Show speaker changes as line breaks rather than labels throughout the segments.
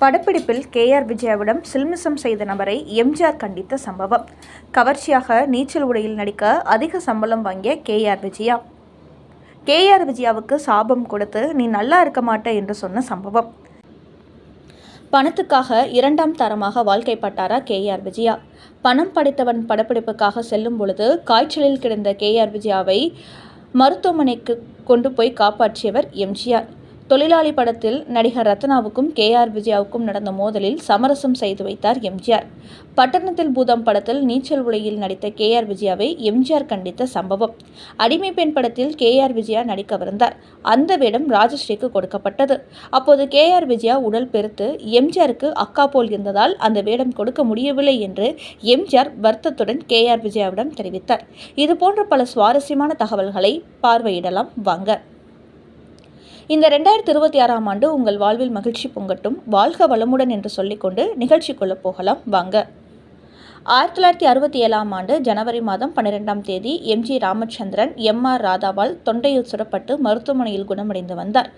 படப்பிடிப்பில் K R விஜயாவிடம் சில்மிசம் செய்த நபரை எம்ஜிஆர் கண்டித்த சம்பவம். கவர்ச்சியாக நீச்சல் உடையில் நடிக்க அதிக சம்பளம் வாங்கிய K R Vijaya. K R விஜயாவுக்கு சாபம் கொடுத்து நீ நல்லா இருக்க மாட்ட என்று சொன்ன சம்பவம். பணத்துக்காக இரண்டாம் தரமாக வாழ்க்கைப்பட்டாரா கே ஆர் விஜயா. பணம் படைத்தவன் படப்பிடிப்புக்காக செல்லும் பொழுது காய்ச்சலில் கிடந்த கே ஆர் விஜயாவை மருத்துவமனைக்கு கொண்டு போய் காப்பாற்றியவர் எம்ஜிஆர். தொழிலாளி படத்தில் நடிகர் ரத்னாவுக்கும் கே ஆர் விஜயாவுக்கும் நடந்த மோதலில் சமரசம் செய்து வைத்தார் எம்ஜிஆர். பட்டணத்தில் பூதம் படத்தில் நீச்சல் உலையில் நடித்த கே ஆர் விஜயாவை எம்ஜிஆர் கண்டித்த சம்பவம். அடிமை பெண் படத்தில் கே ஆர் விஜயா நடிக்கவிருந்தார் அந்த வேடம் ராஜஸ்ரீக்கு கொடுக்கப்பட்டது. அப்போது கே ஆர் விஜயா உடல் பெருத்து எம்ஜிஆருக்கு அக்கா போல் இருந்ததால் அந்த வேடம் கொடுக்க முடியவில்லை என்று எம்ஜிஆர் வருத்தத்துடன் கே ஆர் விஜயாவிடம் தெரிவித்தார். இதுபோன்ற பல சுவாரஸ்யமான தகவல்களை பார்வையிடலாம். வாங்க. இந்த ரெண்டாயிரத்தி இருபத்தி ஆறாம் ஆண்டு உங்கள் வாழ்வில் மகிழ்ச்சி பொங்கட்டும் வாழ்க வளமுடன் என்று சொல்லிக்கொண்டு நிகழ்ச்சிக்குள்ள போகலாம். வாங்க. ஆயிரத்தி தொள்ளாயிரத்தி அறுபத்தி ஏழாம் ஆண்டு ஜனவரி மாதம் பன்னிரெண்டாம் தேதி M G Ramachandran M R ராதாவால் தொண்டையில் சுடப்பட்டு மருத்துவமனையில் குணமடைந்து வந்தார்.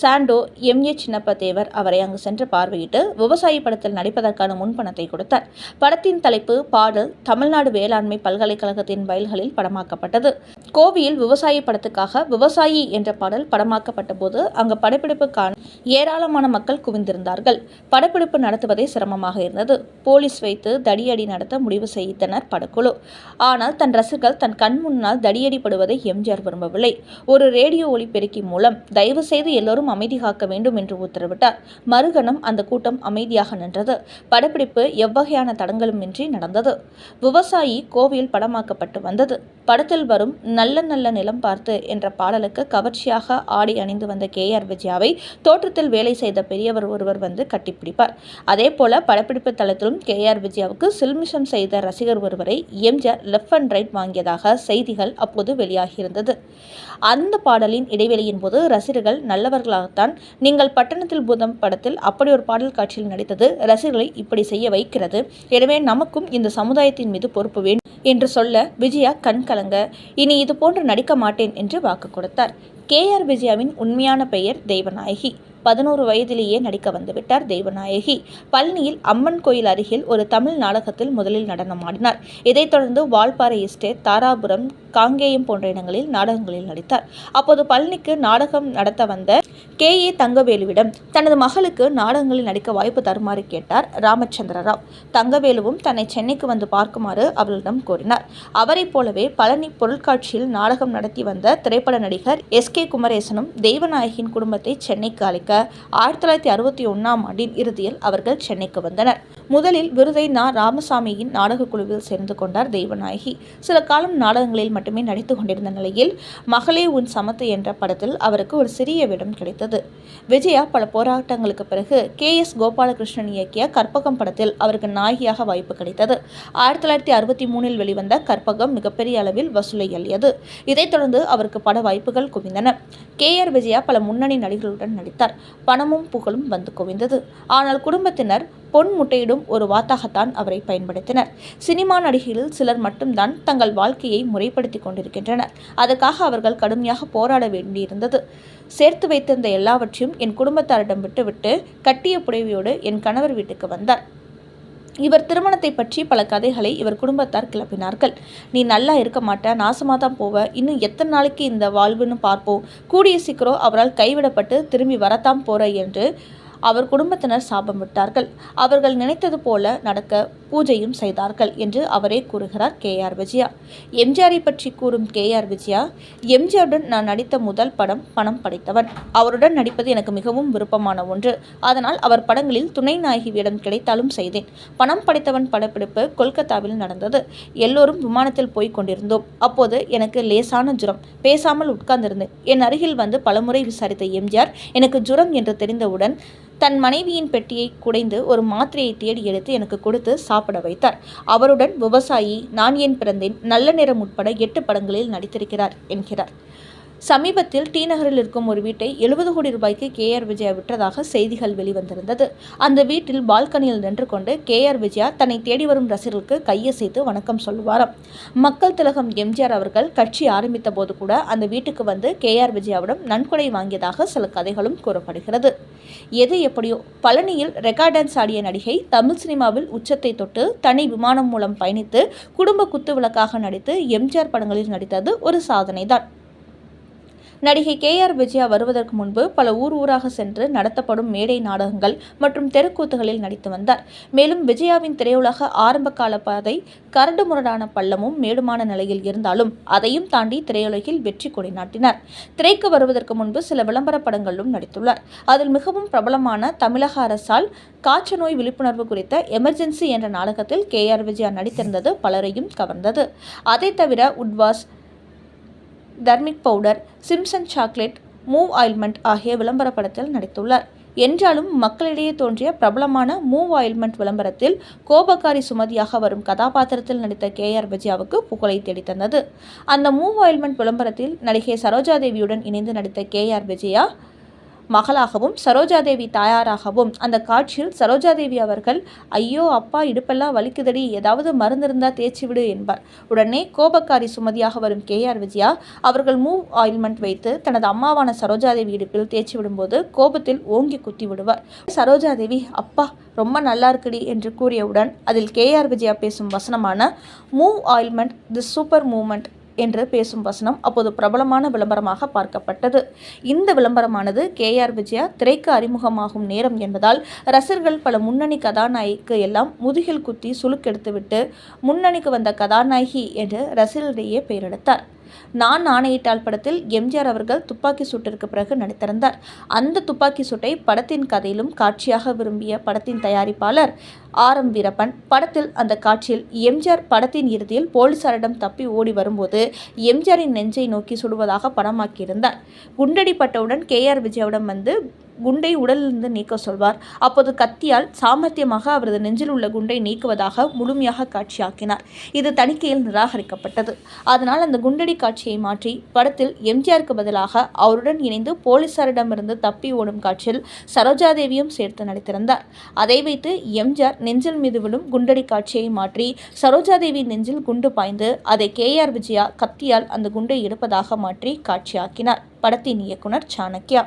சாண்டோ எம் ஏ சின்னப்பதேவர் அவரை அங்கு சென்று பார்வையிட்டு விவசாயி படத்தில் நடிப்பதற்கான முன்பணத்தை கொடுத்தார். படத்தின் தலைப்பு பாடல் தமிழ்நாடு வேளாண்மை பல்கலைக்கழகத்தின் வயல்களில் படமாக்கப்பட்டது. கோவையில் விவசாயி படத்துக்காக விவசாயி என்ற பாடல் படமாக்கப்பட்ட போது அங்கு படப்பிடிப்புக்கான ஏராளமான மக்கள் குவிந்திருந்தார்கள். படப்பிடிப்பு நடத்துவதே சிரமமாக இருந்தது. போலீஸ் வைத்து தடியடி நடத்த முடிவு செய்தனர் படக்குழு. ஆனால் தன் ரசிகர்கள் தன் கண் முன்னால் தடியடிப்படுவதை எம்ஜிஆர் விரும்பவில்லை. ஒரு ரேடியோ ஒளிபெருக்கி மூலம் தயவு செய்து எல்லோரும் அமைதி காக்க வேண்டும் என்று உத்தரவிட்டார். மறுகணம் அந்த கூட்டம் அமைதியாக நின்றது. படப்பிடிப்பு எவ்வகையான தடங்களுமின்றி நடந்தது. விவசாயி கோவையில் படமாக்கப்பட்டு வந்தது. படத்தில் வரும் நல்ல நல்ல நிலம் பார்த்து என்ற பாடலுக்கு கவர்ச்சியாக ஆடி அணிந்து வந்த கே. ஆர். விஜயாவை தோற்றத்தில் வேலை செய்த பெரியவர் ஒருவர் வந்து கட்டிப்பிடிப்பார். அதே போல படப்பிடிப்பு தளத்திலும் கே. ஆர். விஜயாவுக்கு சில்மிஷம் செய்த ரசிகர் ஒருவரை எம்ஜிஆர் லெஃப்ட் அண்ட் ரைட் வாங்கியதாக செய்திகள் அப்போது வெளியாகியிருந்தது. அந்த பாடலின் இடைவெளியின் போது ரசிகர்கள் நல்லவர்களாகத்தான் நீங்கள் பட்டணத்தில் பூதம் படத்தில் அப்படி ஒரு பாடல் காட்சியில் நடித்தது ரசிகர்களை இப்படி செய்ய வைக்கிறது. எனவே நமக்கும் இந்த சமுதாயத்தின் மீது பொறுப்பு வேண்டும் என்று சொல்ல விஜயா கண் கலங்க இனி இது போன்று நடிக்க மாட்டேன் என்று வாக்கு கொடுத்தார். கே ஆர் விஜயாவின் உண்மையான பெயர் தெய்வநாயகி பதினோரு வயதிலேயே நடிக்க வந்துவிட்டார் தெய்வநாயகி பழனியில் அம்மன் கோயில் அருகில் ஒரு தமிழ் நாடகத்தில் முதலில் நடனமாடினார் இதைத் தொடர்ந்து வால்பாறை எஸ்டேட் தாராபுரம் காங்கேயம் போன்ற இடங்களில் நாடகங்களில் நடித்தார். அப்போது பழனிக்கு நாடகம் நடத்த வந்த கே. ஏ. தங்கவேலுவிடம் தனது மகளுக்கு நாடகங்களில் நடிக்க வாய்ப்பு தருமாறு கேட்டார் ராமச்சந்திர ராவ் தங்கவேலுவும் தன்னை சென்னைக்கு வந்து பார்க்குமாறு அவர்களிடம் கோரினார். அவரைப் போலவே பழனி பொருட்காட்சியில் நாடகம் நடத்தி வந்த திரைப்பட நடிகர் எஸ். கே. குமரேசனும் தெய்வநாயகியின் குடும்பத்தை சென்னைக்கு அழைக்க ஆயிரத்தி தொள்ளாயிரத்தி அறுபத்தி ஒன்றாம் ஆண்டின் இறுதியில் அவர்கள் சென்னைக்கு வந்தனர். முதலில் விருதை நா. ராமசாமியின் நாடகக் குழுவில் சேர்ந்து கொண்டார் தெய்வநாயகி சில காலம் நாடகங்களில் மட்டுமே நடித்து கொண்டிருந்த நிலையில் மகளே உன் சமத்து என்ற படத்தில் அவருக்கு ஒரு சிறிய விடம் கிடைத்தது. விஜயா பல போராட்டங்களுக்கு பிறகு கே. எஸ். கோபாலகிருஷ்ணன் இயக்கிய கற்பகம் படத்தில் அவருக்கு நாயகியாக வாய்ப்பு கிடைத்தது. ஆயிரத்தி தொள்ளாயிரத்தி அறுபத்தி மூணில் வெளிவந்த கற்பகம் மிகப்பெரிய அளவில் வசூலை அள்ளியது. இதைத் தொடர்ந்து அவருக்கு பட வாய்ப்புகள் குவிந்தன. கே. ஆர். விஜயா பல முன்னணி நடிகர்களுடன் நடித்தார். பணமும் புகழும் வந்து குவிந்தது. ஆனால் குடும்பத்தினர் பொன் முட்டையிடும் ஒரு வாத்தாகத்தான் அவரை பயன்படுத்தினர். சினிமா நடிகைகளில் சிலர் மட்டும்தான் தங்கள் வாழ்க்கையை முறைப்படுத்தி கொண்டிருக்கின்றனர். அதற்காக அவர்கள் கடுமையாக போராட வேண்டியிருந்தது. சேர்த்து வைத்திருந்த எல்லாவற்றையும் என் குடும்பத்தாரிடம் விட்டுவிட்டு கட்டிய புடவையோடு என் கணவர் வீட்டுக்கு வந்தார். இவர் திருமணத்தை பற்றி பல கதைகளை இவர் குடும்பத்தார் கிளப்பினார்கள். நீ நல்லா இருக்க மாட்ட நாசமாக தான் போவ. இன்னும் எத்தனை நாளைக்கு இந்த வாழ்வுன்னு பார்ப்போம். கூடிய சீக்கிரம் அவரால் கைவிடப்பட்டு திரும்பி வரத்தான் போற என்று அவர் குடும்பத்தினர் சாபம் விட்டார்கள் அவர்கள் நினைத்தது போல நடக்க பூஜையும் செய்தார்கள் என்று அவரே கூறுகிறார் கே. ஆர். விஜயா. எம்ஜிஆரை பற்றி கூறும் கே. ஆர். விஜயா எம்ஜிஆருடன் நான் நடித்த முதல் படம் பணம் படைத்தவன் அவருடன் நடிப்பது எனக்கு மிகவும் விருப்பமான ஒன்று. அதனால் அவர் படங்களில் துணை நாயகி வேடம் கிடைத்தாலும் செய்தேன். பணம் படைத்தவன் படப்பிடிப்பு கொல்கத்தாவில் நடந்தது. எல்லோரும் விமானத்தில் போய் கொண்டிருந்தோம். அப்போது எனக்கு லேசான ஜுரம். பேசாமல் உட்கார்ந்திருந்தேன். என் அருகில் வந்து பலமுறை விசாரித்த எம்ஜிஆர் எனக்கு ஜுரம் என்று தெரிந்தவுடன் தன் மனைவியின் பெட்டியை குடைந்து ஒரு மாத்திரையை தேடி எடுத்து எனக்கு கொடுத்து சாப்பிட வைத்தார். அவருடன் விவசாயி நான் ஏன் பிறந்தேன்? நல்ல நிறம் உட்பட எட்டு படங்களில் நடித்திருக்கிறார் என்கிறார். சமீபத்தில் டி நகரில் இருக்கும் ஒரு வீட்டை எழுபது கோடி ரூபாய்க்கு கே ஆர் விஜயா விற்றதாக செய்திகள் வெளிவந்திருந்தது. அந்த வீட்டில் பால்கனியில் நின்று கொண்டு கே ஆர் விஜயா தன்னை தேடி வரும் ரசிகர்களுக்கு கையசைத்து வணக்கம் சொல்லுவாராம். மக்கள் திலகம் எம்ஜிஆர் அவர்கள் கட்சி ஆரம்பித்த போது கூட அந்த வீட்டுக்கு வந்து கே ஆர் விஜயாவிடம் நன்கொடை வாங்கியதாக சில கதைகளும் கூறப்படுகிறது. எது எப்படியோ பழனியில் ரெக்கார்ட் டான்ஸ் ஆடிய நடிகை தமிழ் சினிமாவில் உச்சத்தை தொட்டு தனி விமானம் மூலம் பயணித்து குடும்ப குத்துவிளக்காக நடித்து எம்ஜிஆர் படங்களில் நடித்தது ஒரு சாதனைதான். நடிகை கே ஆர் விஜயா வருவதற்கு முன்பு பல ஊர் ஊராக சென்று நடத்தப்படும் மேடை நாடகங்கள் மற்றும் தெருக்கூத்துகளில் நடித்து வந்தார். மேலும் விஜயாவின் திரையுலக ஆரம்ப கால பாதை கரண்டு முரடான பள்ளமும் மேடுமான நிலையில் இருந்தாலும் அதையும் தாண்டி திரையுலகில் வெற்றி கொடி நாட்டினார். திரைக்கு வருவதற்கு முன்பு சில விளம்பர படங்களிலும் நடித்துள்ளார். அதில் மிகவும் பிரபலமான தமிழக அரசால் காய்ச்ச நோய் விழிப்புணர்வு குறித்த எமர்ஜென்சி என்ற நாடகத்தில் கே ஆர் விஜயா நடித்திருந்தது பலரையும் கவர்ந்தது. அதை தவிர Woodward's dharmic powder Simpson chocolate Moov ointment ஆகிய விளம்பர படத்தில் நடித்துள்ளார். என்றாலும் மக்களிடையே தோன்றிய பிரபலமான மூவ் ஆயில்மெண்ட் விளம்பரத்தில் கோபக்காரி சுமதியாக வரும் கதாபாத்திரத்தில் நடித்த கே ஆர் விஜயாவுக்கு புகழை தேடித்தந்தது. அந்த மூவ் ஆயில்மெண்ட் விளம்பரத்தில் நடிகை சரோஜாதேவியுடன் இணைந்து நடித்த கே ஆர் விஜயா மகளாகவும் சரோஜாதேவி தாயாராகவும். அந்த காட்சியில் சரோஜாதேவி அவர்கள் ஐயோ அப்பா இடுப்பெல்லாம் வலிக்குதடி. ஏதாவது மருந்திருந்தா தேய்ச்சி விடு என்பார். உடனே கோபக்காரி சுமதியாக வரும் கே. ஆர். விஜயா அவர்கள் மூவ் ஆயில்மெண்ட் வைத்து தனது அம்மாவான சரோஜாதேவி இடுப்பில் தேய்ச்சி விடும்போது கோபத்தில் ஓங்கி குத்தி விடுவார். சரோஜாதேவி அப்பா ரொம்ப நல்லா இருக்குடி என்று கூறியவுடன் அதில் கே. ஆர். விஜயா பேசும் வசனமான Moov ointment the super moment என்று பேசும் வசனம் அப்போது பிரபலமான விளம்பரமாக பார்க்கப்பட்டது. இந்த விளம்பரமானது கே ஆர் விஜயா திரைக்கு அறிமுகமாகும் நேரம் என்பதால் ரசிகர்கள் பல முன்னணி கதாநாயகிக்கு எல்லாம் முதுகில் குத்தி சுழுக்கெடுத்துவிட்டு முன்னணிக்கு வந்த கதாநாயகி என்று ரசிகர்களிடையே பெயரெடுத்தார். நான் ஆணையிட்டால் படத்தில் எம்ஜிஆர் அவர்கள் துப்பாக்கி சூட்டிற்கு பிறகு நடித்திருந்தார். அந்த துப்பாக்கி சூட்டை படத்தின் கதையிலும் காட்சியாக விரும்பிய படத்தின் தயாரிப்பாளர் ஆர். எம். வீரப்பன் படத்தில் அந்த காட்சியில் எம்ஜிஆர் படத்தின் இறுதியில் போலீசாரிடம் தப்பி ஓடி வரும்போது எம்ஜிஆரின் நெஞ்சை நோக்கி சுடுவதாக படமாக்கியிருந்தார். குண்டடிப்பட்டவுடன் கே. ஆர். விஜயாவிடம் வந்து குண்டை உடலிலிருந்து நீக்க சொல்வார். அப்போது கத்தியால் சாமர்த்தியமாக அவரது நெஞ்சில் உள்ள குண்டை நீக்குவதாக முழுமையாக காட்சியாக்கினார். இது தணிக்கையில் நிராகரிக்கப்பட்டது. அதனால் அந்த குண்டடி காட்சியை மாற்றி படத்தில் எம்ஜிஆருக்கு பதிலாக அவருடன் இணைந்து போலீசாரிடமிருந்து தப்பி ஓடும் காட்சியில் சரோஜாதேவியும் சேர்த்து நடித்திருந்தார். அதை வைத்து எம்ஜிஆர் நெஞ்சில் மீது விழும் குண்டடி காட்சியை மாற்றி சரோஜாதேவி நெஞ்சில் குண்டு பாய்ந்து அதை கே ஆர் விஜயா கத்தியால் அந்த குண்டை எடுப்பதாக மாற்றி காட்சியாக்கினார். படத்தின் இயக்குனர் சாணக்யா.